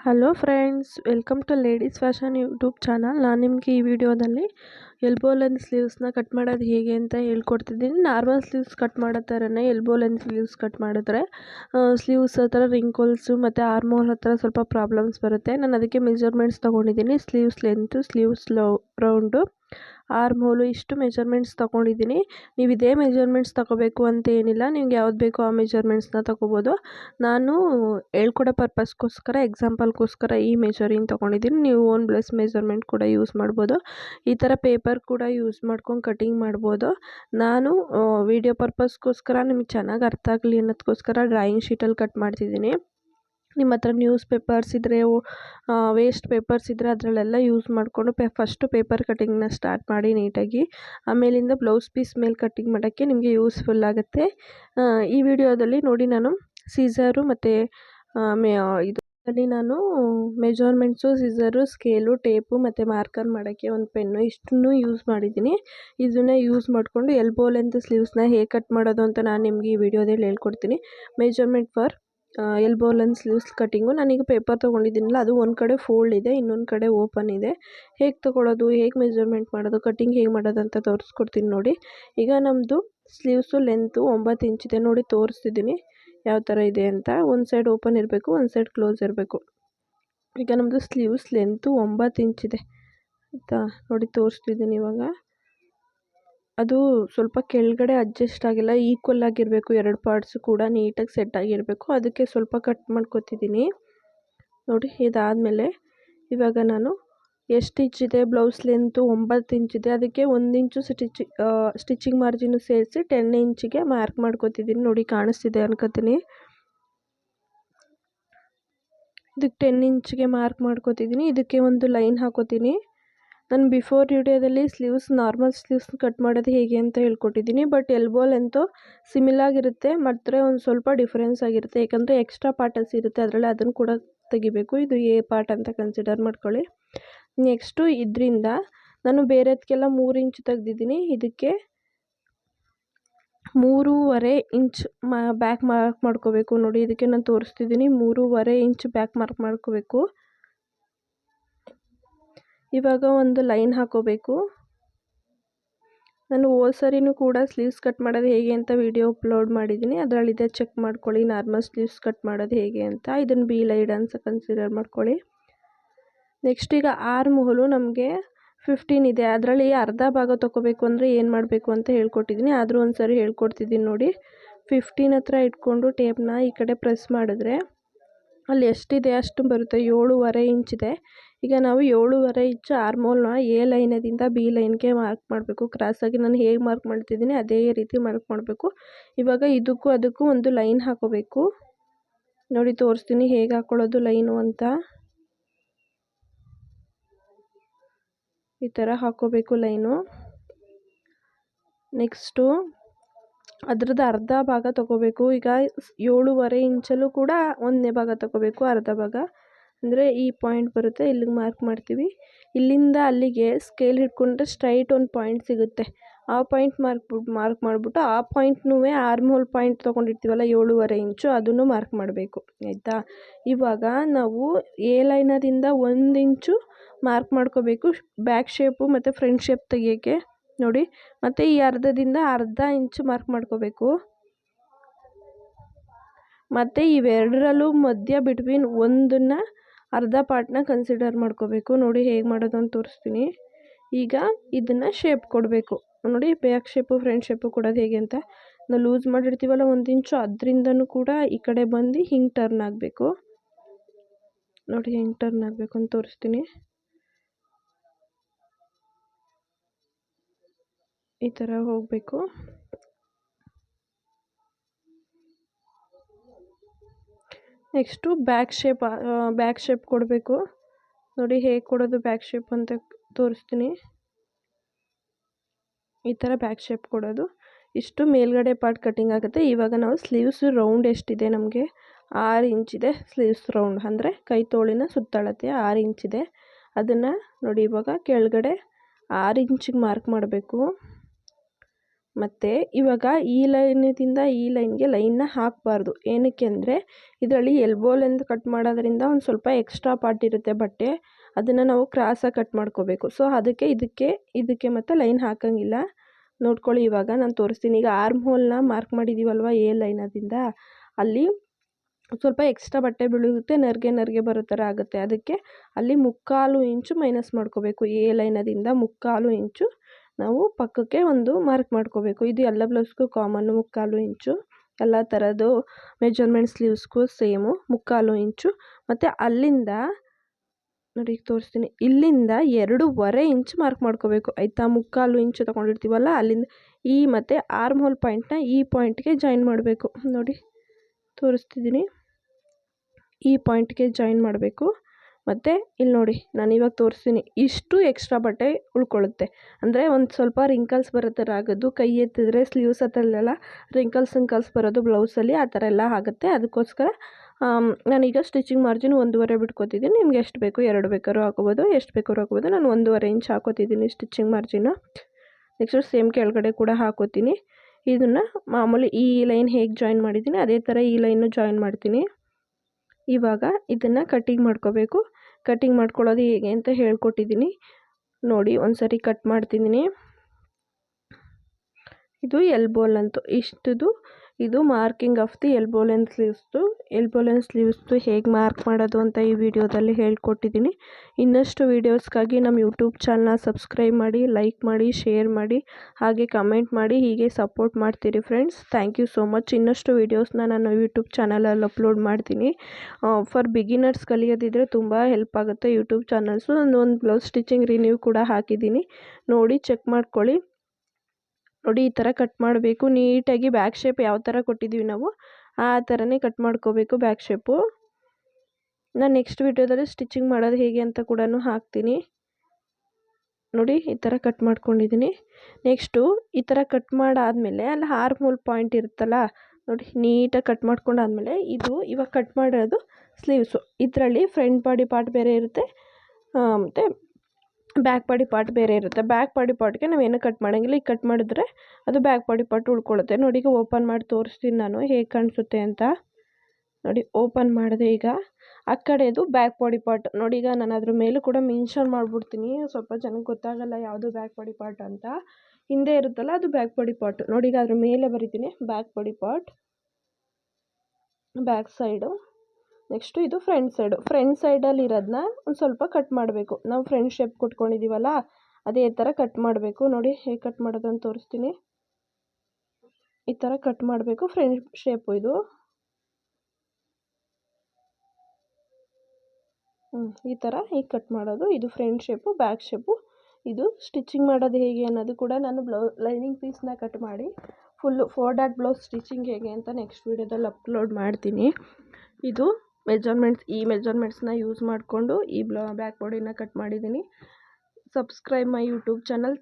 Hello friends welcome to ladies fashion YouTube channel ನಾನು ನಿಮಗೆ ಈ ವಿಡಿಯೋದಲ್ಲಿ ಎಲ್ಬೋ ಲೆಂತ್ ಸ್ಲೀವ್ಸ್ನ ಕಟ್ ಮಾಡೋದು ಹೇಗೆ ಅಂತ ಹೇಳ್ಕೊಡ್ತಿದ್ದೀನಿ. ನಾರ್ಮಲ್ ಸ್ಲೀವ್ಸ್ ಕಟ್ ಮಾಡೋ ಥರನೇ ಎಲ್ಬೋ ಲೆಂತ್ ಸ್ಲೀವ್ಸ್ ಕಟ್ ಮಾಡಿದ್ರೆ ಸ್ಲೀವ್ಸ್ ಹತ್ರ ರಿಂಕೋಲ್ಸು ಮತ್ತು ಆರ್ಮೋಲ್ ಹತ್ರ ಸ್ವಲ್ಪ ಪ್ರಾಬ್ಲಮ್ಸ್ ಬರುತ್ತೆ. ನಾನು ಅದಕ್ಕೆ ಮೆಜರ್ಮೆಂಟ್ಸ್ ತೊಗೊಂಡಿದ್ದೀನಿ. Sleeves length sleeves low round arm hole ಇಷ್ಟು ಮೆಜರ್ಮೆಂಟ್ಸ್ ತೊಗೊಂಡಿದ್ದೀನಿ. ನೀವು ಇದೇ ಮೆಜರ್ಮೆಂಟ್ಸ್ ತೊಗೋಬೇಕು ಅಂತ ಏನಿಲ್ಲ. ನಿಮ್ಗೆ ಯಾವ್ದು ಬೇಕೋ ಆ ಮೆಜರ್ಮೆಂಟ್ಸ್ನ ತೊಗೋಬೋದು. ನಾನು ಹೇಳ್ಕೊಡೋ ಪರ್ಪಸ್ಗೋಸ್ಕರ ಎಕ್ಸಾಂಪಲ್ಗೋಸ್ಕರ ಈ ಮೆಜರಿಂಗ್ ತೊಗೊಂಡಿದ್ದೀನಿ. ನೀವು ಓನ್ ಬ್ಲಸ್ ಮೆಜರ್ಮೆಂಟ್ ಕೂಡ ಯೂಸ್ ಮಾಡ್ಬೋದು. ಈ ಥರ ಪೇಪರ್ ಕೂಡ ಯೂಸ್ ಮಾಡ್ಕೊಂಡು ಕಟಿಂಗ್ ಮಾಡ್ಬೋದು. ನಾನು ವಿಡಿಯೋ ಪರ್ಪಸ್ಗೋಸ್ಕರ ನಿಮ್ಗೆ ಚೆನ್ನಾಗಿ ಅರ್ಥ ಆಗಲಿ ಅನ್ನೋದಕ್ಕೋಸ್ಕರ ಡ್ರಾಯಿಂಗ್ ಶೀಟಲ್ಲಿ ಕಟ್ ಮಾಡ್ತಿದ್ದೀನಿ. ನಿಮ್ಮ ಹತ್ರ ನ್ಯೂಸ್ ಪೇಪರ್ಸ್ ಇದ್ದರೆ ವೇಸ್ಟ್ ಪೇಪರ್ಸ್ ಇದ್ದರೆ ಅದರಲ್ಲೆಲ್ಲ ಯೂಸ್ ಮಾಡಿಕೊಂಡು ಪೇ ಫಸ್ಟು ಪೇಪರ್ ಕಟಿಂಗ್ನ ಸ್ಟಾರ್ಟ್ ಮಾಡಿ ನೀಟಾಗಿ, ಆಮೇಲಿಂದ ಬ್ಲೌಸ್ ಪೀಸ್ ಮೇಲೆ ಕಟ್ಟಿಂಗ್ ಮಾಡೋಕ್ಕೆ ನಿಮಗೆ ಯೂಸ್ಫುಲ್ ಆಗುತ್ತೆ. ಈ ವಿಡಿಯೋದಲ್ಲಿ ನೋಡಿ ನಾನು ಸೀಸರು ಮತ್ತು ಮೇ ಇದು ನಾನು ಮೆಜರ್ಮೆಂಟ್ಸು ಸಿಸರು ಸ್ಕೇಲು ಟೇಪು ಮತ್ತು ಮಾರ್ಕರ್ ಮಾಡೋಕ್ಕೆ ಒಂದು ಪೆನ್ನು ಇಷ್ಟನ್ನು ಯೂಸ್ ಮಾಡಿದ್ದೀನಿ. ಇದನ್ನು ಯೂಸ್ ಮಾಡಿಕೊಂಡು ಎಲ್ಬೋ ಲೆಂತ್ ಸ್ಲೀವ್ಸ್ನ ಹೇಗೆ ಕಟ್ ಮಾಡೋದು ಅಂತ ನಾನು ನಿಮಗೆ ಈ ವಿಡಿಯೋದಲ್ಲಿ ಹೇಳ್ಕೊಡ್ತೀನಿ. Measurement for elbow length sleeves cutting ನಾನೀಗ ಪೇಪರ್ ತೊಗೊಂಡಿದ್ದೀನಲ್ಲ, ಅದು ಒಂದು ಕಡೆ ಫೋಲ್ಡ್ ಇದೆ, ಇನ್ನೊಂದು ಕಡೆ ಓಪನ್ ಇದೆ. ಹೇಗೆ ತೊಗೊಳೋದು, ಹೇಗೆ ಮೆಜರ್ಮೆಂಟ್ ಮಾಡೋದು ಕಟ್ಟಿಂಗ್ ಹೇಗೆ ಮಾಡೋದು ಅಂತ ತೋರಿಸ್ಕೊಡ್ತೀನಿ ನೋಡಿ. ಈಗ ನಮ್ಮದು ಸ್ಲೀವ್ಸು ಲೆಂತು ಒಂಬತ್ತು ಇಂಚಿದೆ ನೋಡಿ ತೋರಿಸ್ತಿದ್ದೀನಿ ಯಾವ ಥರ ಇದೆ ಅಂತ. ಒಂದು ಸೈಡ್ ಓಪನ್ ಇರಬೇಕು, ಒಂದು ಸೈಡ್ ಕ್ಲೋಸ್ ಇರಬೇಕು. ಈಗ ನಮ್ಮದು ಸ್ಲೀವ್ಸ್ ಲೆಂತು ಒಂಬತ್ತು ಇಂಚಿದೆ ಆಯಿತಾ? ನೋಡಿ ತೋರಿಸ್ತಿದ್ದೀನಿ ಇವಾಗ. ಅದು ಸ್ವಲ್ಪ ಕೆಳಗಡೆ ಅಡ್ಜಸ್ಟ್ ಆಗಿಲ್ಲ ಈಕ್ವಲ್ ಆಗಿರಬೇಕು, ಎರಡು ಪಾರ್ಟ್ಸು ಕೂಡ ನೀಟಾಗಿ ಸೆಟ್ ಆಗಿರಬೇಕು. ಅದಕ್ಕೆ ಸ್ವಲ್ಪ ಕಟ್ ಮಾಡ್ಕೊತಿದ್ದೀನಿ ನೋಡಿ, ಇದಾದಮೇಲೆ ಇವಾಗ ನಾನು ಎಷ್ಟು ಇದೆ ಬ್ಲೌಸ್ ಲೆಂತು ಒಂಬತ್ತು ಇಂಚಿದೆ ಅದಕ್ಕೆ ಒಂದು ಇಂಚು ಸ್ಟಿಚ್ ಸ್ಟಿಚಿಂಗ್ ಮಾರ್ಜಿನು ಸೇರಿಸಿ ಟೆನ್ ಇಂಚಿಗೆ ಮಾರ್ಕ್ ಮಾಡ್ಕೊತಿದ್ದೀನಿ ನೋಡಿ, ಕಾಣಿಸ್ತಿದೆ ಅನ್ಕೋತೀನಿ. ಇದಕ್ಕೆ ಟೆನ್ ಇಂಚಿಗೆ ಮಾರ್ಕ್ ಮಾಡ್ಕೋತಿದ್ದೀನಿ ಇದಕ್ಕೆ ಒಂದು ಲೈನ್ ಹಾಕೋತೀನಿ. ನಾನು ಬಿಫೋರ್ ವಿಡಿಯೋದಲ್ಲಿ ಸ್ಲೀವ್ಸ್ ನಾರ್ಮಲ್ ಸ್ಲೀವ್ಸ್ ಕಟ್ ಮಾಡೋದು ಹೇಗೆ ಅಂತ ಹೇಳ್ಕೊಟ್ಟಿದ್ದೀನಿ. ಬಟ್ ಎಲ್ಬೋ ಲೆಂತು ಸಿಮಿಲಾಗಿರುತ್ತೆ ಮತ್ತೆ ಒಂದು ಸ್ವಲ್ಪ ಡಿಫ್ರೆನ್ಸ್ ಆಗಿರುತ್ತೆ. ಯಾಕಂದರೆ ಎಕ್ಸ್ಟ್ರಾ ಪಾರ್ಟಲ್ಸ್ ಇರುತ್ತೆ, ಅದರಲ್ಲಿ ಅದನ್ನು ಕೂಡ ತೆಗಿಬೇಕು. ಇದು ಎ ಪಾರ್ಟ್ ಅಂತ ಕನ್ಸಿಡರ್ ಮಾಡ್ಕೊಳ್ಳಿ. ನೆಕ್ಸ್ಟು ಇದರಿಂದ ನಾನು ಬೇರೆದಕ್ಕೆಲ್ಲ ಮೂರು ಇಂಚ್ ತೆಗ್ದಿದ್ದೀನಿ. ಇದಕ್ಕೆ ಮೂರುವರೆ ಇಂಚ್ ಮಾ ಬ್ಯಾಕ್ ಮಾರ್ಕ್ ಮಾಡ್ಕೋಬೇಕು. ನೋಡಿ, ಇದಕ್ಕೆ ನಾನು ತೋರಿಸ್ತಿದ್ದೀನಿ. ಮೂರೂವರೆ ಇಂಚ್ ಬ್ಯಾಕ್ ಮಾರ್ಕ್ ಮಾಡ್ಕೋಬೇಕು. ಇವಾಗ ಒಂದು ಲೈನ್ ಹಾಕೋಬೇಕು. ನಾನು ಹೋದ ಸರಿನೂ ಕೂಡ ಸ್ಲೀವ್ಸ್ ಕಟ್ ಮಾಡೋದು ಹೇಗೆ ಅಂತ ವಿಡಿಯೋ ಅಪ್ಲೋಡ್ ಮಾಡಿದ್ದೀನಿ. ಅದರಲ್ಲಿದೆ ಚೆಕ್ ಮಾಡ್ಕೊಳ್ಳಿ, ನಾರ್ಮಲ್ ಸ್ಲೀವ್ಸ್ ಕಟ್ ಮಾಡೋದು ಹೇಗೆ ಅಂತ. ಇದನ್ನು ಬಿ ಲೈಡ್ ಅಂತ ಕನ್ಸಿಡರ್ ಮಾಡ್ಕೊಳ್ಳಿ. ನೆಕ್ಸ್ಟ್ ಈಗ ಆರ್ಮ್ ಹೋಲು ನಮಗೆ ಫಿಫ್ಟೀನ್ ಇದೆ. ಅದರಲ್ಲಿ ಅರ್ಧ ಭಾಗ ತೊಗೋಬೇಕು ಅಂದರೆ ಏನು ಮಾಡಬೇಕು ಅಂತ ಹೇಳ್ಕೊಟ್ಟಿದ್ದೀನಿ. ಆದರೂ ಒಂದು ಸರಿ ಹೇಳ್ಕೊಡ್ತಿದ್ದೀನಿ ನೋಡಿ. ಫಿಫ್ಟೀನ್ ಹತ್ರ ಇಟ್ಕೊಂಡು ಟೇಪ್ನ ಈ ಕಡೆ ಪ್ರೆಸ್ ಮಾಡಿದ್ರೆ ಅಲ್ಲಿ ಎಷ್ಟಿದೆ ಅಷ್ಟು ಬರುತ್ತೆ. ಏಳುವರೆ ಇಂಚಿದೆ ಈಗ ನಾವು ಏಳುವರೆ ಇಂಚು ಆರ್ಮೋಲ್ನ ಎ ಲೈನದಿಂದ ಬಿ ಲೈನ್ಗೆ ಮಾರ್ಕ್ ಮಾಡಬೇಕು. ಕ್ರಾಸಾಗಿ ನಾನು ಹೇಗೆ ಮಾರ್ಕ್ ಮಾಡ್ತಿದ್ದೀನಿ ಅದೇ ರೀತಿ ಮಾರ್ಕ್ ಮಾಡಬೇಕು. ಇವಾಗ ಇದಕ್ಕೂ ಅದಕ್ಕೂ ಒಂದು ಲೈನ್ ಹಾಕೋಬೇಕು. ನೋಡಿ ತೋರಿಸ್ತೀನಿ ಹೇಗೆ ಹಾಕ್ಕೊಳ್ಳೋದು ಲೈನು ಅಂತ. ಈ ಥರ ಹಾಕೋಬೇಕು ಲೈನು ನೆಕ್ಸ್ಟು ಅದ್ರದ್ದು ಅರ್ಧ ಭಾಗ ತೊಗೋಬೇಕು. ಈಗ ಏಳುವರೆ ಇಂಚಲ್ಲೂ ಕೂಡ ಒಂದನೇ ಭಾಗ ತೊಗೋಬೇಕು, ಅರ್ಧ ಭಾಗ. ಅಂದರೆ ಈ ಪಾಯಿಂಟ್ ಬರುತ್ತೆ, ಇಲ್ಲಿಗೆ ಮಾರ್ಕ್ ಮಾಡ್ತೀವಿ. ಇಲ್ಲಿಂದ ಅಲ್ಲಿಗೆ ಸ್ಕೇಲ್ ಹಿಡ್ಕೊಂಡ್ರೆ ಸ್ಟ್ರೈಟ್ ಒಂದು ಪಾಯಿಂಟ್ ಸಿಗುತ್ತೆ. ಆ ಪಾಯಿಂಟ್ ಮಾರ್ಕ್ ಮಾರ್ಕ್ ಮಾಡಿಬಿಟ್ಟು ಆ ಪಾಯಿಂಟ್ನೂ ಆರ್ಮ್ ಹೋಲ್ ಪಾಯಿಂಟ್ ತೊಗೊಂಡಿರ್ತೀವಲ್ಲ, ಏಳುವರೆ ಇಂಚು, ಅದನ್ನು ಮಾರ್ಕ್ ಮಾಡಬೇಕು. ಆಯಿತಾ? ಇವಾಗ ನಾವು ಎ ಲೈನದಿಂದ ಒಂದು ಇಂಚು ಮಾರ್ಕ್ ಮಾಡ್ಕೋಬೇಕು ಬ್ಯಾಕ್ ಶೇಪು ಮತ್ತು ಫ್ರಂಟ್ ಶೇಪ್ ತೆಗಿಯೋಕ್ಕೆ. ನೋಡಿ. ಮತ್ತು ಈ ಅರ್ಧದಿಂದ ಅರ್ಧ ಇಂಚು ಮಾರ್ಕ್ ಮಾಡ್ಕೋಬೇಕು. ಮತ್ತು ಇವೆರಡರಲ್ಲೂ ಮಧ್ಯ ಬಿಟ್ವೀನ್ ಒಂದನ್ನು ಅರ್ಧ ಪಾರ್ಟ್ನ ಕನ್ಸಿಡರ್ ಮಾಡ್ಕೋಬೇಕು. ನೋಡಿ ಹೇಗೆ ಮಾಡೋದು ಅಂತ ತೋರಿಸ್ತೀನಿ. ಈಗ ಇದನ್ನು ಶೇಪ್ ಕೊಡಬೇಕು. ನೋಡಿ ಬ್ಯಾಕ್ ಶೇಪು ಫ್ರಂಟ್ ಶೇಪು ಕೊಡೋದು ಹೇಗೆ ಅಂತ. ನಾವು ಲೂಸ್ ಮಾಡಿರ್ತೀವಲ್ಲ ಒಂದು ಇಂಚು, ಅದರಿಂದನೂ ಕೂಡ ಈ ಕಡೆ ಬಂದು ಹಿಂಗೆ ಟರ್ನ್ ಆಗಬೇಕು. ನೋಡಿ ಹೆಂಗೆ ಟರ್ನ್ ಆಗಬೇಕು ಅಂತ ತೋರಿಸ್ತೀನಿ. ಈ ಥರ ಹೋಗಬೇಕು next back shape back shape ಕೊಡಬೇಕು ನೋಡಿ ಹೇಗೆ ಕೊಡೋದು ಬ್ಯಾಕ್ ಶೇಪ್ ಅಂತ ತೋರಿಸ್ತೀನಿ ಈ ಥರ ಬ್ಯಾಕ್ ಶೇಪ್ ಕೊಡೋದು ಇಷ್ಟು ಮೇಲ್ಗಡೆ ಪಾರ್ಟ್ ಕಟ್ಟಿಂಗ್ ಆಗುತ್ತೆ ಇವಾಗ ನಾವು ಸ್ಲೀವ್ಸ್ ರೌಂಡ್ ಎಷ್ಟಿದೆ ನಮಗೆ ಆರು ಇಂಚಿದೆ ಸ್ಲೀವ್ಸ್ ರೌಂಡ್ ಅಂದರೆ ಕೈ ತೋಳಿನ ಸುತ್ತಳತೆ ಆರು ಇಂಚಿದೆ ಅದನ್ನು ನೋಡಿ ಇವಾಗ ಕೆಳಗಡೆ ಆರು ಇಂಚಿಗೆ ಮಾರ್ಕ್ ಮಾಡಬೇಕು ಮತ್ತು ಇವಾಗ ಈ ಲೈನಿಂದ ಈ ಲೈನ್ಗೆ ಲೈನ್ನ ಹಾಕಬಾರ್ದು. ಏನಕ್ಕೆ ಅಂದರೆ ಇದರಲ್ಲಿ ಎಲ್ಬೋ ಲೆಂತ್ ಕಟ್ ಮಾಡೋದ್ರಿಂದ ಒಂದು ಸ್ವಲ್ಪ ಎಕ್ಸ್ಟ್ರಾ ಪಾರ್ಟ್ ಇರುತ್ತೆ ಬಟ್ಟೆ. ಅದನ್ನು ನಾವು ಕ್ರಾಸಾಗಿ ಕಟ್ ಮಾಡ್ಕೋಬೇಕು. ಸೊ ಅದಕ್ಕೆ ಇದಕ್ಕೆ ಇದಕ್ಕೆ ಮತ್ತು ಲೈನ್ ಹಾಕೋಂಗಿಲ್ಲ. ನೋಡ್ಕೊಳ್ಳಿ, ಇವಾಗ ನಾನು ತೋರಿಸ್ತೀನಿ. ಈಗ ಆರ್ಮ್ ಹೋಲ್ನ ಮಾರ್ಕ್ ಮಾಡಿದ್ದೀವಲ್ವ ಎ ಲೈನದಿಂದ ಅಲ್ಲಿ ಸ್ವಲ್ಪ ಎಕ್ಸ್ಟ್ರಾ ಬಟ್ಟೆ ಬೀಳುತ್ತೆ, ನರ್ಗೆ ನರ್ಗೆ ಬರೋ ಥರ ಆಗುತ್ತೆ. ಅದಕ್ಕೆ ಅಲ್ಲಿ ಮುಕ್ಕಾಲು ಇಂಚು ಮೈನಸ್ ಮಾಡ್ಕೋಬೇಕು. ಎ ಲೈನದಿಂದ ಮುಕ್ಕಾಲು ಇಂಚು ನಾವು ಪಕ್ಕಕ್ಕೆ ಒಂದು ಮಾರ್ಕ್ ಮಾಡ್ಕೋಬೇಕು. ಇದು ಎಲ್ಲ ಬ್ಲೌಸ್ಗೂ ಕಾಮನ್ನು ಮುಕ್ಕಾಲು ಇಂಚು, ಎಲ್ಲ ಥರದ್ದು ಮೆಜರ್ಮೆಂಟ್ ಸ್ಲೀವ್ಸ್ಗೂ ಸೇಮು, ಮುಕ್ಕಾಲು ಇಂಚು. ಮತ್ತು ಅಲ್ಲಿಂದ, ನೋಡಿ ಈಗ ತೋರಿಸ್ತೀನಿ. ಇಲ್ಲಿಂದ ಎರಡೂವರೆ ಇಂಚು ಮಾರ್ಕ್ ಮಾಡ್ಕೋಬೇಕು. ಆಯಿತಾ? ಮುಕ್ಕಾಲು ಇಂಚು ತೊಗೊಂಡಿರ್ತೀವಲ್ಲ, ಅಲ್ಲಿಂದ ಈ ಮತ್ತು ಆರ್ಮ್ ಹೋಲ್ ಪಾಯಿಂಟ್ನ ಈ ಪಾಯಿಂಟ್ಗೆ ಜಾಯಿನ್ ಮಾಡಬೇಕು. ನೋಡಿ, ತೋರಿಸ್ತಿದ್ದೀನಿ. ಈ ಪಾಯಿಂಟ್ಗೆ ಜಾಯಿನ್ ಮಾಡಬೇಕು. ಮತ್ತು ಇಲ್ಲಿ ನೋಡಿ, ನಾನು ಇವಾಗ ತೋರಿಸ್ತೀನಿ. ಇಷ್ಟು ಎಕ್ಸ್ಟ್ರಾ ಬಟ್ಟೆ ಉಳ್ಕೊಳ್ಳುತ್ತೆ ಅಂದರೆ ಒಂದು ಸ್ವಲ್ಪ ರಿಂಕಲ್ಸ್ ಬರೋ ಥರ ಆಗೋದು, ಕೈ ಎತ್ತಿದ್ರೆ ಸ್ಲೀವ್ಸ್ ಹತ್ರಲ್ಲೆಲ್ಲ ರಿಂಕಲ್ಸ್ ರಿಂಕಲ್ಸ್ ಬರೋದು ಬ್ಲೌಸಲ್ಲಿ ಆ ಥರ ಎಲ್ಲ ಆಗುತ್ತೆ. ಅದಕ್ಕೋಸ್ಕರ ನಾನೀಗ ಸ್ಟಿಚಿಂಗ್ ಮಾರ್ಜಿನ್ ಒಂದೂವರೆ ಬಿಟ್ಕೋತಿದ್ದೀನಿ ನಿಮ್ಗೆ ಎಷ್ಟು ಬೇಕು? ಎರಡು ಬೇಕಾದ್ರೂ ಹಾಕೋಬೋದು, ಎಷ್ಟು ಬೇಕಾದ್ರೂ ಹಾಕೋಬೋದು. ನಾನು ಒಂದೂವರೆ ಇಂಚ್ ಹಾಕೋತಿದ್ದೀನಿ ಸ್ಟಿಚಿಂಗ್ ಮಾರ್ಜಿನ್ನು ನೆಕ್ಸ್ಟು ಸೇಮ್ ಕೆಳಗಡೆ ಕೂಡ ಹಾಕೋತೀನಿ ಇದನ್ನು ಮಾಮೂಲಿ ಈ ಲೈನ್ ಹೇಗೆ ಜಾಯಿನ್ ಮಾಡಿದ್ದೀನಿ ಅದೇ ಥರ ಈ ಲೈನು ಜಾಯಿನ್ ಮಾಡ್ತೀನಿ. ಇವಾಗ ಇದನ್ನು ಕಟ್ಟಿಂಗ್ ಮಾಡ್ಕೋಬೇಕು. ಕಟ್ಟಿಂಗ್ ಮಾಡ್ಕೊಳ್ಳೋದು ಹೇಗೆ ಅಂತ ಹೇಳ್ಕೊಟ್ಟಿದ್ದೀನಿ ನೋಡಿ ಒಂದು ಸರಿ ಕಟ್ ಮಾಡ್ತಿದ್ದೀನಿ ಇದು ಎಲ್ಬೋಲ್ ಅಂತು ಇಷ್ಟದು ಇದು marking of the elbow length ಸ್ಲೀವ್ಸ್ದು elbow length ಸ್ಲೀವ್ಸ್ದು ಹೇಗೆ ಮಾರ್ಕ್ ಮಾಡೋದು ಅಂತ ಈ ವಿಡಿಯೋದಲ್ಲಿ ಹೇಳ್ಕೊಟ್ಟಿದ್ದೀನಿ. ಇನ್ನಷ್ಟು ವೀಡಿಯೋಸ್ಗಾಗಿ ನಮ್ಮ ಯೂಟ್ಯೂಬ್ ಚಾನಲ್ನ ಸಬ್ಸ್ಕ್ರೈಬ್ ಮಾಡಿ, ಲೈಕ್ ಮಾಡಿ, ಶೇರ್ ಮಾಡಿ, ಹಾಗೆ ಕಮೆಂಟ್ ಮಾಡಿ, ಹೀಗೆ ಸಪೋರ್ಟ್ ಮಾಡ್ತೀರಿ friends. Thank you so much. ಇನ್ನಷ್ಟು ವೀಡಿಯೋಸ್ನ ನಾನು ಯೂಟ್ಯೂಬ್ ಚಾನಲಲ್ಲಿ ಅಪ್ಲೋಡ್ ಮಾಡ್ತೀನಿ. ಫಾರ್ ಬಿಗಿನರ್ಸ್ ಕಲಿಯೋದಿದ್ರೆ ತುಂಬ ಹೆಲ್ಪ್ ಆಗುತ್ತೆ ಯೂಟ್ಯೂಬ್ ಚಾನಲ್ಸು. ನಾನು ಒಂದು ಬ್ಲೌಸ್ ಸ್ಟಿಚಿಂಗ್ ರಿನ್ಯೂ ಕೂಡ ಹಾಕಿದ್ದೀನಿ. ನೋಡಿ ಚೆಕ್ ಮಾಡ್ಕೊಳ್ಳಿ. ನೋಡಿ ಈ ಥರ ಕಟ್ ಮಾಡಬೇಕು. ನೀಟಾಗಿ ಬ್ಯಾಕ್ ಶೇಪ್ ಯಾವ ಥರ ಕೊಟ್ಟಿದ್ದೀವಿ ನಾವು, ಆ ಥರನೇ ಕಟ್ ಮಾಡ್ಕೋಬೇಕು ಬ್ಯಾಕ್ ಶೇಪು ನಾನು ನೆಕ್ಸ್ಟ್ ವೀಡಿಯೋದಲ್ಲಿ ಸ್ಟಿಚಿಂಗ್ ಮಾಡೋದು ಹೇಗೆ ಅಂತ ಕೂಡ ಹಾಕ್ತೀನಿ. ನೋಡಿ ಈ ಥರ ಕಟ್ ಮಾಡ್ಕೊಂಡಿದ್ದೀನಿ. ನೆಕ್ಸ್ಟು ಈ ಥರ ಕಟ್ ಮಾಡಾದಮೇಲೆ, ಅಲ್ಲಿ ಆರು ಮೂಲ್ ಪಾಯಿಂಟ್ ಇರುತ್ತಲ್ಲ, ನೋಡಿ ನೀಟಾಗಿ ಕಟ್ ಮಾಡ್ಕೊಂಡಾದ್ಮೇಲೆ, ಇದು ಇವಾಗ ಕಟ್ ಮಾಡಿರೋದು ಸ್ಲೀವ್ಸು ಇದರಲ್ಲಿ ಫ್ರಂಟ್ ಬಾಡಿ ಪಾರ್ಟ್ ಬೇರೆ ಇರುತ್ತೆ ಮತ್ತು ಬ್ಯಾಕ್ ಬಾಡಿ ಪಾರ್ಟ್ ಬೇರೆ ಇರುತ್ತೆ. ಬ್ಯಾಕ್ ಬಾಡಿ ಪಾರ್ಟ್ಗೆ ಏನು ಕಟ್ ಮಾಡೋಂಗಿಲ್ಲ. ಈಗ ಕಟ್ ಮಾಡಿದ್ರೆ ಅದು ಬ್ಯಾಕ್ ಬಾಡಿ ಪಾರ್ಟ್ ಉಳ್ಕೊಳ್ಳುತ್ತೆ. ನೋಡಿ ಈಗ ಓಪನ್ ಮಾಡಿ ತೋರಿಸ್ತೀನಿ ನಾನು. ಹೇಗೆ ಕಾಣಿಸುತ್ತೆ ಅಂತ. ನೋಡಿ ಓಪನ್ ಮಾಡಿದೆ ಈಗ. ಆ ಕಡೆದು ಬ್ಯಾಕ್ ಬಾಡಿ ಪಾರ್ಟ್ ನೋಡಿ, ಈಗ ನಾನು ಅದ್ರ ಮೇಲೂ ಕೂಡ ಮೆನ್ಷನ್ ಮಾಡಿಬಿಡ್ತೀನಿ. ಸ್ವಲ್ಪ ಜನಕ್ಕೆ ಗೊತ್ತಾಗಲ್ಲ ಯಾವುದು ಬ್ಯಾಕ್ ಬಾಡಿ ಪಾರ್ಟ್ ಅಂತ. ಹಿಂದೆ ಇರುತ್ತಲ್ಲ ಅದು ಬ್ಯಾಕ್ ಬಾಡಿ ಪಾರ್ಟ್ ನೋಡಿ, ಈಗ ಅದ್ರ ಮೇಲೆ ಬರಿತೀನಿ. Back body part back side next ಇದು ಫ್ರಂಟ್ ಸೈಡು ಫ್ರಂಟ್ ಸೈಡಲ್ಲಿ ಇರೋದನ್ನ ಒಂದು ಸ್ವಲ್ಪ ಕಟ್ ಮಾಡಬೇಕು. ನಾವು ಫ್ರೆಂಡ್ ಶೇಪ್ ಕೊಟ್ಕೊಂಡಿದ್ದೀವಲ್ಲ ಅದೇ ಥರ ಕಟ್ ಮಾಡಬೇಕು. ನೋಡಿ ಹೇಗೆ ಕಟ್ ಮಾಡೋದು ಅಂತ ತೋರಿಸ್ತೀನಿ. ಈ ಥರ ಕಟ್ ಮಾಡಬೇಕು ಫ್ರೆಂಡ್ ಶೇಪು ಇದು ಈ ಥರ ಹೀಗೆ ಕಟ್ ಮಾಡೋದು. ಇದು ಫ್ರೆಂಡ್ ಶೇಪು ಬ್ಯಾಕ್ ಶೇಪು ಇದು ಸ್ಟಿಚಿಂಗ್ ಮಾಡೋದು ಹೇಗೆ ಅನ್ನೋದು ಕೂಡ ನಾನು ಬ್ಲೌ ಲೈನಿಂಗ್ ಪೀಸ್ನ ಕಟ್ ಮಾಡಿ full four dot blouse stitching ಹೇಗೆ ಅಂತ ನೆಕ್ಸ್ಟ್ ವೀಡಿಯೋದಲ್ಲಿ ಅಪ್ಲೋಡ್ ಮಾಡ್ತೀನಿ. ಇದು ಮೆಜರ್ಮೆಂಟ್ಸ್ ಈ ಮೆಜರ್ಮೆಂಟ್ಸ್ನ ಯೂಸ್ ಮಾಡಿಕೊಂಡು ಈ ಬ್ಲಾ ಬ್ಯಾಕ್ ಬಾಡಿನ ಕಟ್ ಮಾಡಿದ್ದೀನಿ. Subscribe my YouTube channel